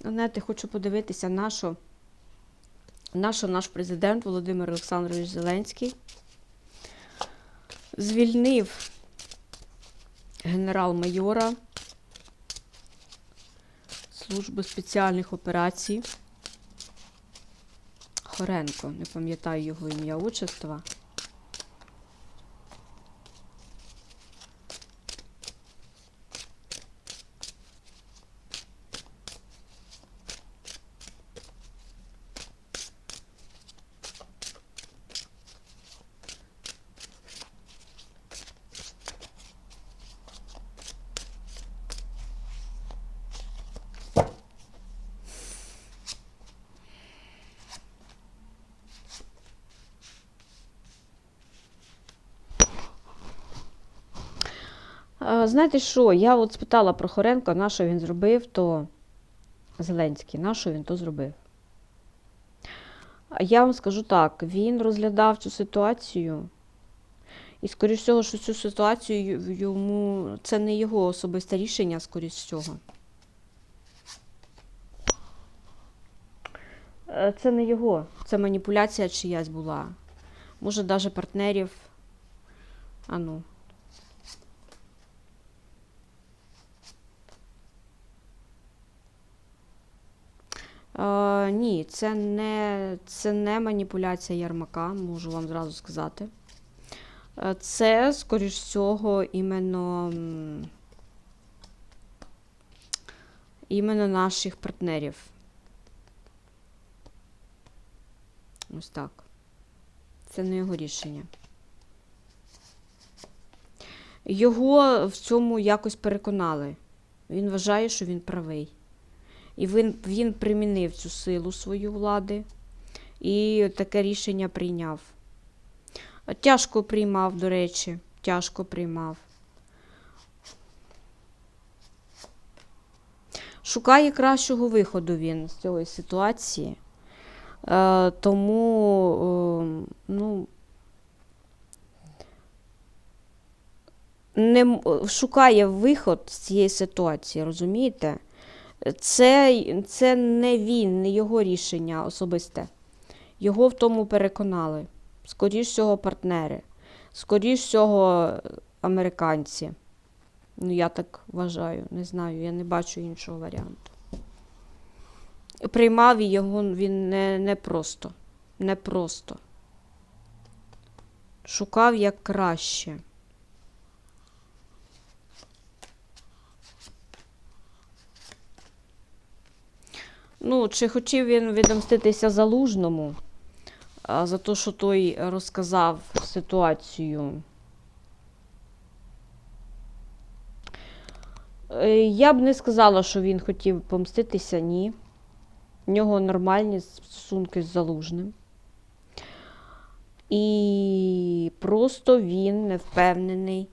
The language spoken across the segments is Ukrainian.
Знаєте, хочу подивитися, на що, на що наш президент Володимир Олександрович Зеленський звільнив генерал-майора Служби спеціальних операцій Хоренко, не пам'ятаю його ім'я отчества. Знаєте що, я от спитала про Хоренка, на що він зробив, то Зеленський, на що він то зробив. Я вам скажу так, він розглядав цю ситуацію, і, скоріш всього, що цю ситуацію йому це не його особисте рішення, скоріш всього. Е, Це не його, це маніпуляція чиясь була. Може, навіть партнерів. А Е, ні, це не, це не маніпуляція Ярмака, можу вам зразу сказати. Е, Це, скоріш всього, іменно, іменно наших партнерів. Ось так. Це не його рішення. Його в цьому якось переконали. Він вважає, що він правий. І він, він примінив цю силу свою влади і таке рішення прийняв. Тяжко приймав, до речі, тяжко приймав. Шукає кращого виходу він з цієї ситуації. Е, тому, е, ну, не, шукає виход з цієї ситуації, розумієте? Це, це не він, не його рішення особисте. Його в тому переконали. Скоріш всього, партнери. Скоріш всього, американці. Ну, я так вважаю, не знаю, я не бачу іншого варіанту. Приймав його він не, не просто. Не просто. Шукав як краще. Ну, чи хотів він відомститися залужному за те, що той розказав ситуацію? Е, Я б не сказала, що він хотів помститися, ні. В нього нормальні стосунки з залужним. І просто він не впевнений.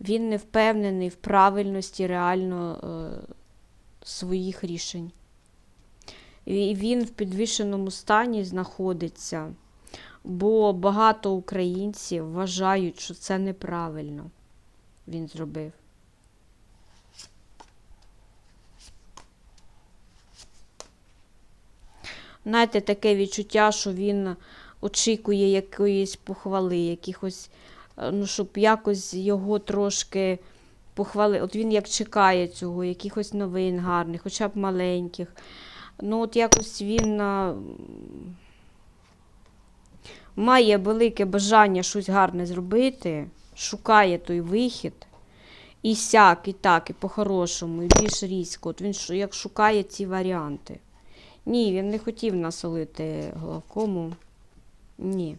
Він не впевнений в правильності реально е, своїх рішень. І він в підвішеному стані знаходиться, бо багато українців вважають, що це неправильно він зробив. Знаєте, таке відчуття, що він очікує якоїсь похвали, якихось, е, ну, щоб якось його трошки похвали. От він як чекає цього, якихось новин гарних, хоча б маленьких. Ну, от якось він а, має велике бажання щось гарне зробити, шукає той вихід. І сяк, і так, і по-хорошому, і більш різко. От він як шукає ці варіанти. Ні, він не хотів насолити главкому. Ні.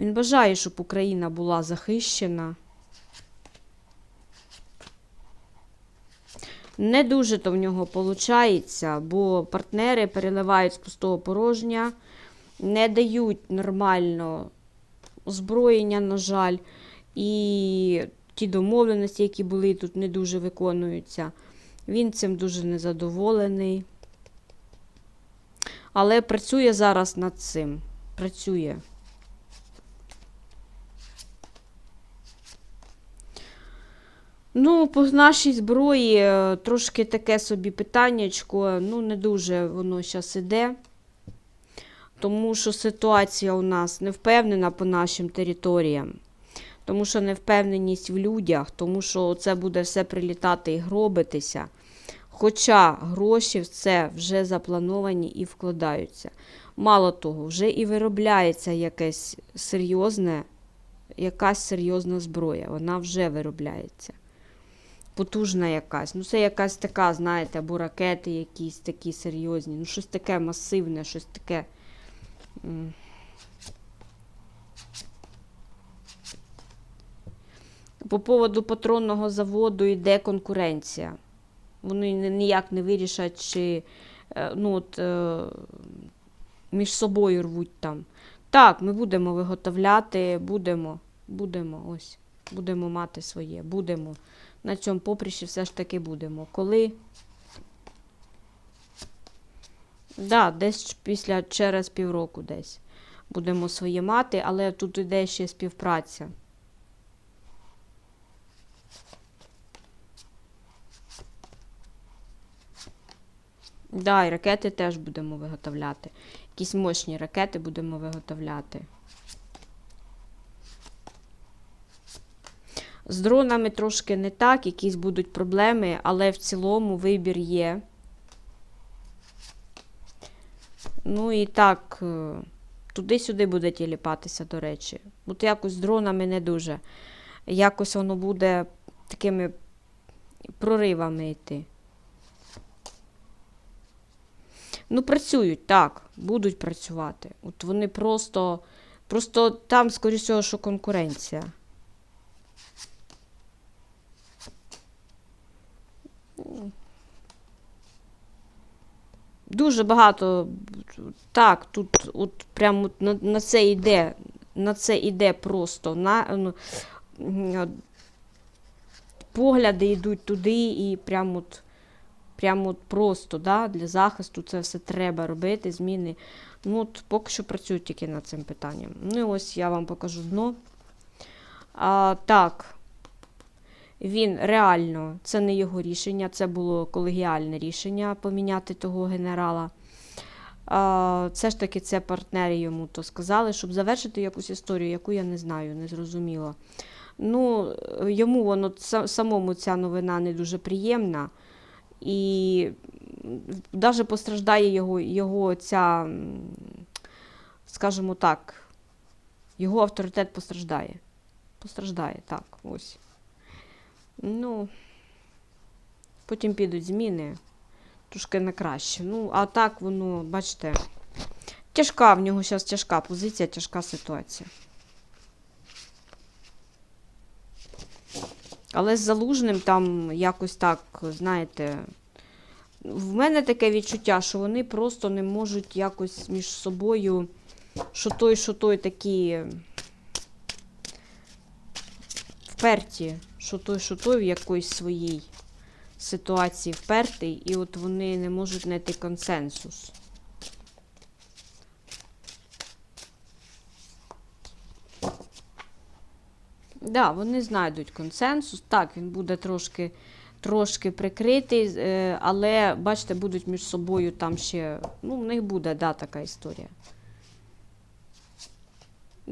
Він бажає, щоб Україна була захищена. Не дуже то в нього виходить, бо партнери переливають з пустого порожня, не дають нормально озброєння, на жаль, і ті домовленості, які були тут, не дуже виконуються. Він цим дуже незадоволений. Але працює зараз над цим. Працює. Ну, по нашій зброї е, трошки таке собі питаннячко, ну, не дуже воно зараз іде. Тому що ситуація у нас не впевнена по нашим територіям. Тому що невпевненість в людях, тому що це буде все прилітати і гробитися. Хоча гроші в це вже заплановані і вкладаються. Мало того, вже і виробляється якесь серйозне, якась серйозна зброя. Вона вже виробляється. Потужна якась. Ну, це якась така, знаєте, або ракети якісь такі серйозні. Ну, щось таке масивне, щось таке. По поводу патронного заводу йде конкуренція. Вони ніяк не вирішать, чи е, ну, от, е, між собою рвуть там. Так, ми будемо виготовляти, будемо, будемо, ось, будемо мати своє, будемо. На цьому поприщі все ж таки будемо. Коли? Да, десь після через півроку десь будемо своє мати, але тут іде ще співпраця. Да, і ракети теж будемо виготовляти. Якісь мощні ракети будемо виготовляти. З дронами трошки не так, якісь будуть проблеми, але в цілому вибір є. Ну і так, е, туди-сюди буде тіліпатися, до речі. От якось з дронами не дуже. Якось воно буде такими проривами йти. Ну, працюють, так, будуть працювати. От вони просто, просто там, скоріш що конкуренція. Дуже багато. Так, тут от прямо на, на це йде. На це йде просто. На, ну, погляди йдуть туди і прямо от, прямо от просто да, для захисту це все треба робити, зміни. Ну, от поки що працюють тільки над цим питанням. Ну і ось я вам покажу дно. А, так. Він реально, це не його рішення, це було колегіальне рішення поміняти того генерала. Це ж таки це партнери йому то сказали, щоб завершити якусь історію, яку я не знаю, не зрозуміла. Ну, йому воно самому ця новина не дуже приємна. І навіть постраждає його, його ця, скажімо так, його авторитет постраждає. Постраждає, так, ось. Ну, потім підуть зміни трошки на краще. Ну, а так воно, бачите, тяжка в нього зараз тяжка позиція, тяжка ситуація. Але з залужним там якось так, знаєте, в мене таке відчуття, що вони просто не можуть якось між собою, що той, що той такі вперті, що той, що той в якоїсь своїй ситуації впертий, і от вони не можуть знайти консенсус. Да, вони знайдуть консенсус. Так, він буде трошки, трошки прикритий, е, але бачите, будуть між собою там ще. Ну, в них буде, да, така історія.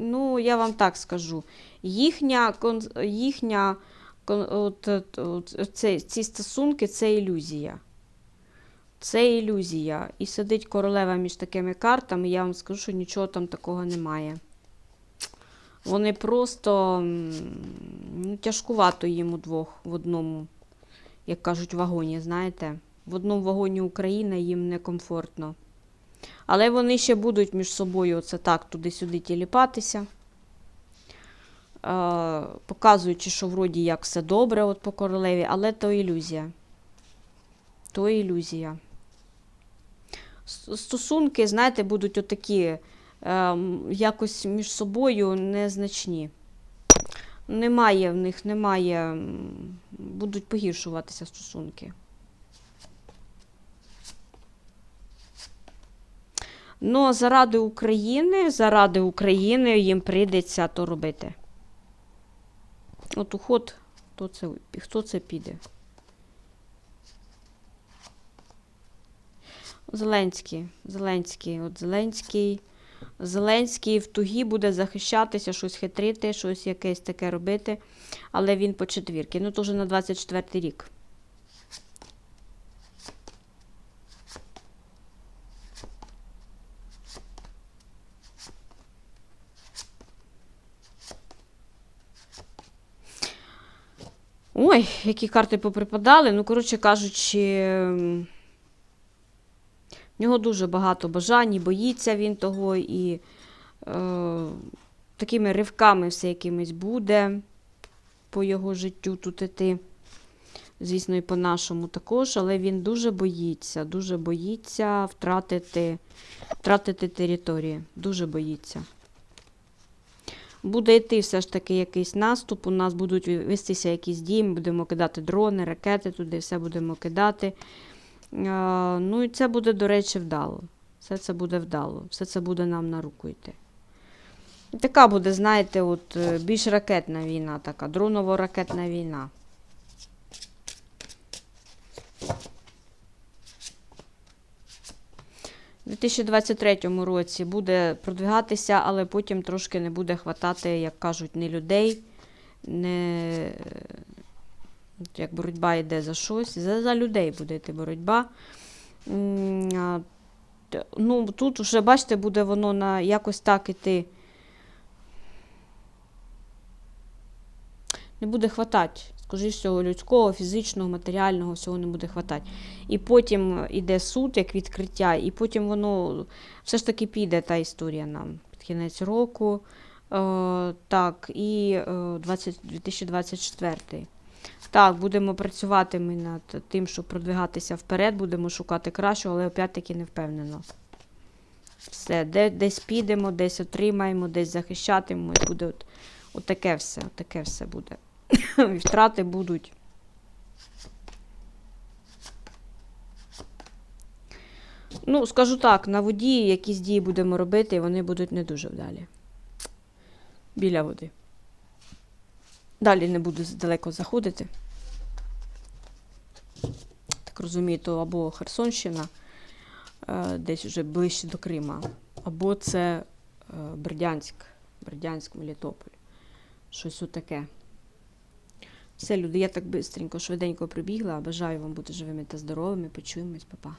Ну, я вам так скажу. Їхня, їхня от, от, от, це, ці стосунки це ілюзія. Це ілюзія. І сидить королева між такими картами, я вам скажу, що нічого там такого немає. Вони просто ну, тяжкувато їм удвох в одному, як кажуть, вагоні, знаєте. В одному вагоні Україна їм некомфортно. Але вони ще будуть між собою оце так туди-сюди тіліпатися. Е, показуючи, що вроді як все добре от по королеві, але то ілюзія. То ілюзія. Стосунки, знаєте, будуть отакі ем, якось між собою незначні. Немає в них, немає. Будуть погіршуватися стосунки. Ну, заради України, заради України їм прийдеться то робити. От уход Хто це, хто це піде? Зеленський. Зеленський. От Зеленський. Зеленський в тугі буде захищатися, щось хитрити, щось якесь таке робити. Але він по четвірки. Ну, то вже на 24 рік. Ой, які карти поприпадали. Ну, коротше кажучи, ем, в нього дуже багато бажань, і боїться він того, і е, такими ривками все якимись буде по його життю тут іти. Звісно, і по-нашому також, але він дуже боїться, дуже боїться втратити, втратити території. Дуже боїться. Буде йти все ж таки якийсь наступ, у нас будуть вестися якісь дії, ми будемо кидати дрони, ракети туди, все будемо кидати. Е, Ну і це буде, до речі, вдало. Все це буде вдало, все це буде нам на руку йти. Така буде, знаєте, от е, більш ракетна війна, така дроново-ракетна війна. У 2023 році буде продвигатися, але потім трошки не буде хватати, як кажуть, не людей, не як боротьба йде за щось, за, за людей буде йти боротьба. Ну, тут вже, бачите, буде воно на якось так іти. Не буде хватати. Скажи, всього людського, фізичного, матеріального, всього не буде хватати. І потім іде суд, як відкриття, і потім воно все ж таки піде та історія нам під кінець року. Е, так, і е, 20, 2024. Так, будемо працювати ми над тим, щоб продвигатися вперед, будемо шукати кращого, але опять-таки не впевнено. Все, де, десь підемо, десь отримаємо, десь захищатимемо, і буде от, от таке все, от таке все буде. Втрати будуть. Ну, скажу так, на воді якісь дії будемо робити, вони будуть не дуже вдалі. Біля води. Далі не буду далеко заходити. Так розумію, то або Херсонщина, е, десь вже ближче до Крима, або це е, Бердянськ, Бердянськ, Мелітополь. Щось отаке. Все, люди, я так бистренько, швиденько прибігла. Бажаю вам бути живими та здоровими. Почуємось, па-па.